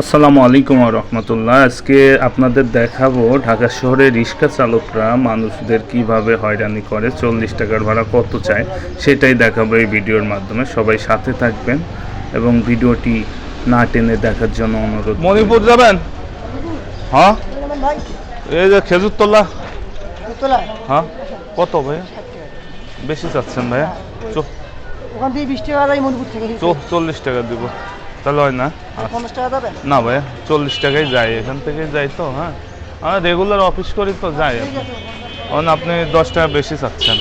আসসালামু আলাইকুম রহমতুল্লাহ। আজকে আপনাদের দেখাবো ঢাকা শহরে রিক্সা চালকরা মানুষদের কীভাবে হয়রানি করে চল্লিশ টাকার ভাড়া কত চায় সেটাই দেখাবো এই ভিডিওর মাধ্যমে। সবাই সাথে থাকবেন এবং ভিডিওটি না টেনে দেখার জন্য অনুরোধ মণিপুর যাবেন? হ্যাঁ? এই যে খেজুর তোলা তোলায় হ্যাঁ? কত ভাই বেশি চাচ্ছেন ভাইয়া? চল্লিশ টাকা দিব। তাহলে হয় না। পঞ্চাশ টাকা না ভাইয়া চল্লিশ টাকাই যাই এখান থেকে যাই তো হ্যাঁ? আমি রেগুলার অফিস করি তো যাই এখন আপনি দশ টাকা বেশি চাচ্ছেন।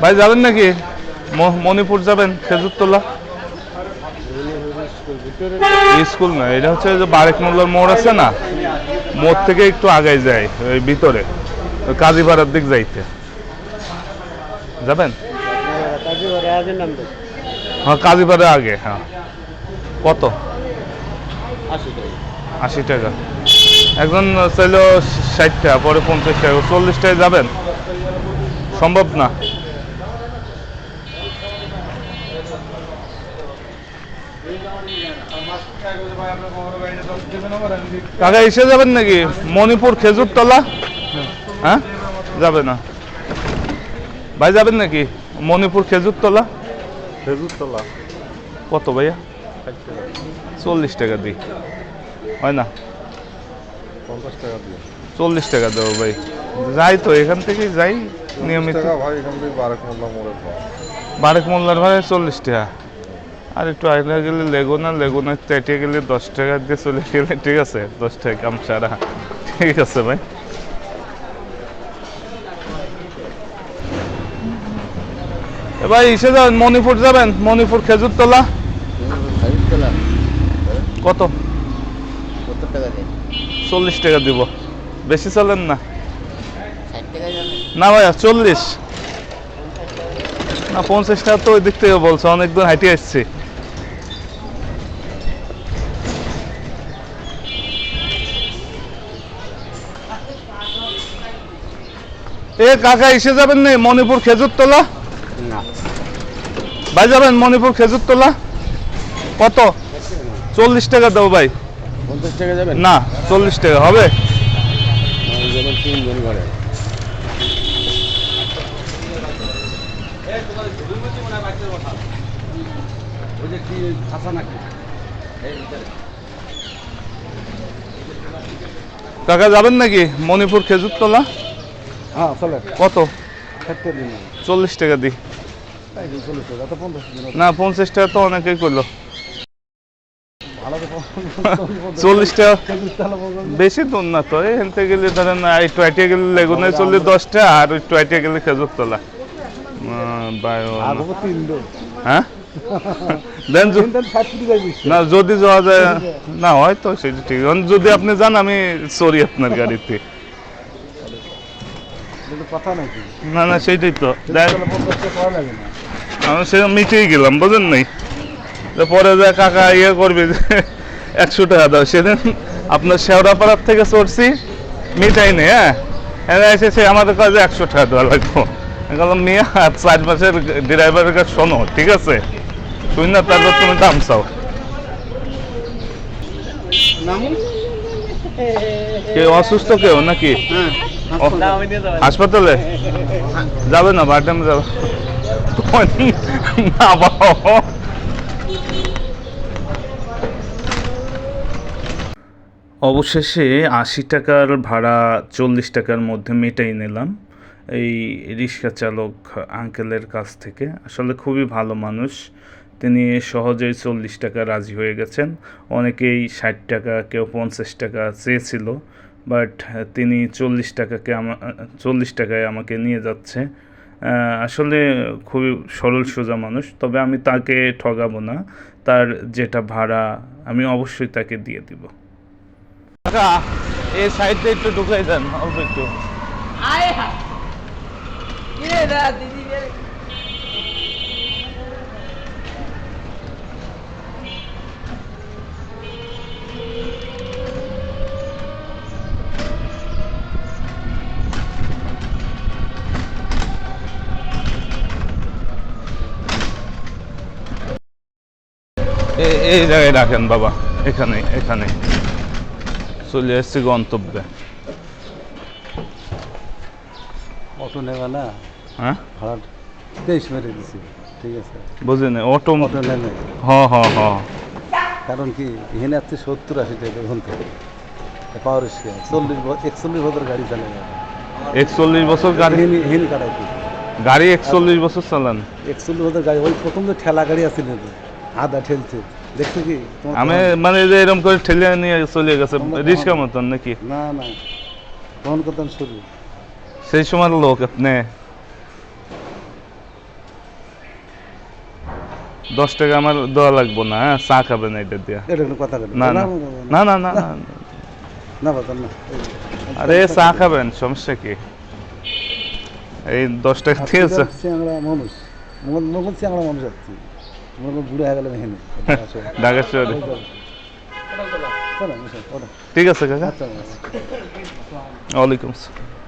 ভাই যাবেন নাকি? মণিপুর যাবেন খেজুর তোলা স্কুল না এটা হচ্ছে যে বারেক মোল্লার মোড় আছে না? মোড় থেকে একটু আগে যায় ওই ভিতরে কাজীপাড়ার দিক যাইতে। যাবেন? হ্যাঁ কাজীপাড়া আগে হ্যাঁ। কত? আশি টাকা। একজন চাইল ষাট টাকা, পরে পঞ্চাশ টাকা, চল্লিশ টাকা যাবেন? সম্ভব না? কাকা, এসে যাবেন নাকি? মণিপুর খেজুর তলা হ্যাঁ? যাবে না। ভাই যাবেন নাকি? মণিপুর খেজুর তলা খেজুর তলা কত ভাইয়া চল্লিশ টাকা দিই। হয় না? পঞ্চাশ টাকা দিয়ে চল্লিশ টাকা দেবো ভাই। যাই তো এখান থেকে যাই নিয়মিত। ভাই বারেক মোল্লার ভাড়া চল্লিশ টাকা। আর একটু আগে গেলে লেগুনা লেগুনা তেটে গেলে দশ টাকা দিয়ে চলে গেলে ঠিক আছে দশ টাকা কাম সারা ঠিক আছে ভাই। এ ভাই এসে যাবেন মণিপুর যাবেন মণিপুর খেজুর তোলা। কত? চল্লিশ টাকা দিব। বেশি চলেন না। না ভাইয়া চল্লিশ। না পঞ্চাশ টাকা তো ওই দিক থেকে বলছো অনেকদিন হাইটে আসছি। এ কাকা এসে যাবেন নি মণিপুর খেজুর তোলা। না। ভাই যাবেন মণিপুর খেজুর তোলা? কত? চল্লিশ টাকা দেবো ভাই। পঞ্চাশ টাকা যাবেন? না চল্লিশ টাকা হবে? তিনজন কাকা যাবেন নাকি মণিপুর খেজুর তোলা? হ্যাঁ চলে কত? চল্লিশ টাকা দিই চল্লিশ না পঞ্চাশ টাকা তো অনেকেই করল। চল্লিশ টাকা বেশি দূর না তো গেলে ধরেন একটু আইটিয়া গেলে লেগুনে চললে দশটা আর একটু আইটিয়া গেলে খেজুর তোলা। হ্যাঁ? দেন না যদি যাওয়া যায় না হয়তো সেটা ঠিক। যদি আপনি যান আমি সরি আপনার গাড়িতে। কথা নাকি? না না তো। আমি সে মিটেই গেলাম বুঝেন নাই? পরে যা কাকা ইয়ে করবে একশো টাকা দাও। সেদিন আপনার শেওড়াপাড়ার থেকে চড়ছি মিটাই নেই হ্যাঁ? এসেছে আমাদের কাছে একশো টাকা দেওয়া লাগবো। বললাম মিয়া চার মাসের ড্রাইভারের কাছে শোনো ঠিক আছে? শুন না তারপর তুমি দাম চাও। কে অসুস্থ কেউ নাকি? ও, হাসপাতালে। যাবে। না বাটামে যাবে। না বাবা। অবশেষে আশি টাকার ভাড়া চল্লিশ টাকার মধ্যে মেটাই নিলাম। এই রিক্সা চালক আঙ্কেলের কাছ থেকে। আসলে খুবই ভালো মানুষ। তিনি সহজেই চল্লিশ টাকা রাজি হয়ে গেছেন। অনেকেই ষাট টাকা কেউ পঞ্চাশ টাকা চেয়েছিল। বাট তিনি চল্লিশ টাকাকে আমা চল্লিশ টাকায় আমাকে নিয়ে যাচ্ছে। আসলে খুবই সরল সোজা মানুষ তবে আমি তাকে ঠগাবো না। তার যেটা ভাড়া আমি অবশ্যই তাকে দিয়ে দিব। এই সাইডটা একটু ঢুকাই দেন অল্প একটু। আয় দিদি এই জায়গায় রাখেন বাবা এখানে এখানে। চলে এসছি গন্তব্যে। অটো নেবে না? হ্যাঁ? ভাড়া তেইশ মেরে দিছি ঠিক আছে। বুঝিনি অটো অটো নেবে। হ হ হ। কারণ কি এখানে আছে সত্তর আশি টাকা ঘন থেকে। পাওয়ার রিক্সা চল্লিশ একচল্লিশ বছর গাড়ি চালে একচল্লিশ বছর গাড়ি হিনি কাটাই গাড়ি একচল্লিশ বছর চালান। একচল্লিশ বছর গাড়ি ওই প্রথম তো ঠেলা গাড়ি আছিল না আদা ঠেলছে। দেখছ কি? আমি মানে যে এরকম করে ঠেলে নিয়ে চলে গেছে রিক্সা মতন নাকি? না না। তখন করতাম শুরু সেই সময় লোক আপনি। দশ টাকা আমার দেওয়া লাগবো না হ্যাঁ? চা খাবেন এটা দিয়া। কথা না। না না। না না না। না আরে চা খাবেন সমস্যা কি? এই দশ টাকা ঠিক আছে মানুষ। মগন মানুষ বুড়ো হয়ে গেলে ঢাকা শহরে ঠিক আছে কাকা। আচ্ছা। ওয়ালাইকুম আসসালাম।